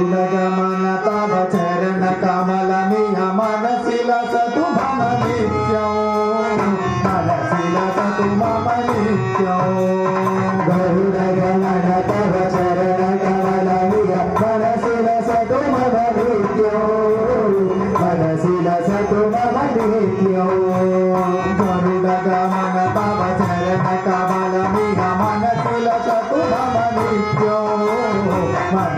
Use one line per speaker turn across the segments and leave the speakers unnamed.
విలగమన తవ చరణ కమలని అమన శిల సతు మమ నిత్యం మన శిల సతు మమ నిత్యం
గరుడగమన తవ చరణ కమలని మన శిల సతు మమ నిత్యం మన శిల సతు మమ నిత్యం
గరుడగమన తవ చరణ కమలని అమన శిల సతు మమ నిత్యం మన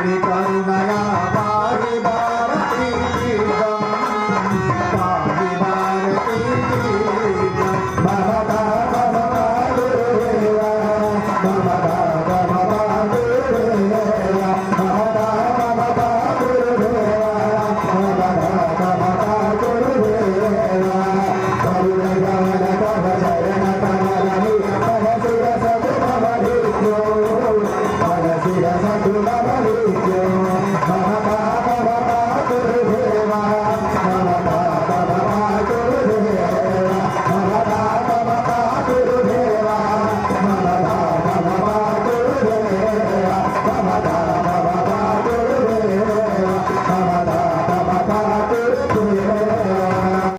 Kali Kali Kali